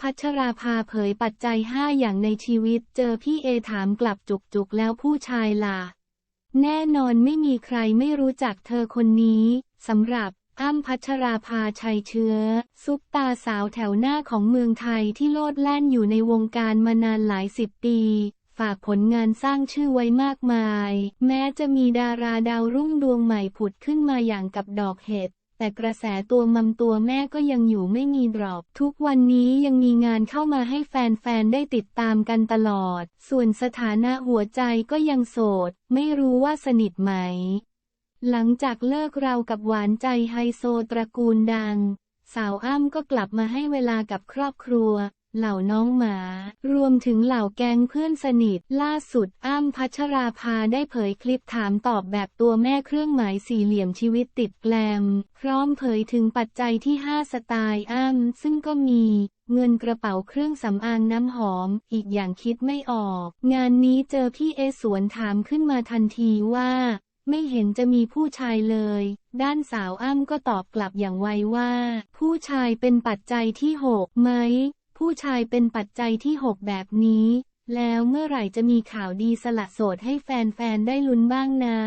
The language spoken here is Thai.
พัชราภาเผยปัจจัย 5 อย่างในชีวิต เจอพี่เอถามกลับจุกๆ แล้วผู้ชายล่ะ แน่นอนไม่มีใครไม่รู้จักเธอคนนี้สำหรับอ้ำพัชราภาชัยเชื้อ ซุปตาสาวแถวหน้าของเมืองไทยที่โลดแล่นอยู่ในวงการมานานหลายสิบปี ฝากผลงานสร้างชื่อไว้มากมาย แม้จะมีดาราดาวรุ่งดวงใหม่ผุดขึ้นมาอย่างกับดอกเห็ด แต่กระแสตัวมัมตัวแม่ก็ยังอยู่ไม่มีดรอป ทุกวันนี้ยังมีงานเข้ามาให้แฟนๆ ได้ติดตามกันตลอด ส่วนสถานะหัวใจก็ยังโสด ไม่รู้ว่าสนิทไหม หลังจากเลิกเรากับหวานใจไฮโซตระกูลดัง สาวอ้ำก็กลับมาให้เวลากับครอบครัว เหล่าน้องหมา รวมถึงเหล่าแก๊งเพื่อนสนิท ล่าสุดอ้ำพัชราภาได้เผยคลิปถามตอบแบบตัวแม่เครื่องหมายสี่เหลี่ยมชีวิตติดแกลม พร้อมเผยถึงปัจจัยที่ 5 สไตล์อ้ำซึ่งก็มีเงินกระเป๋าเครื่องสำอางน้ำหอม อีกอย่างคิดไม่ออก งานนี้เจอพี่เอสวนถามขึ้นมาทันทีว่า ไม่เห็นจะมีผู้ชายเลย ด้านสาวอ้ำก็ตอบกลับอย่างไวว่า ผู้ชายเป็นปัจจัยที่หกไหม ผู้ชายเป็นปัจจัยที่หกแบบนี้ แล้วเมื่อไหร่จะมีข่าวดีสละโสดให้แฟนๆ ได้ลุ้นบ้างนะ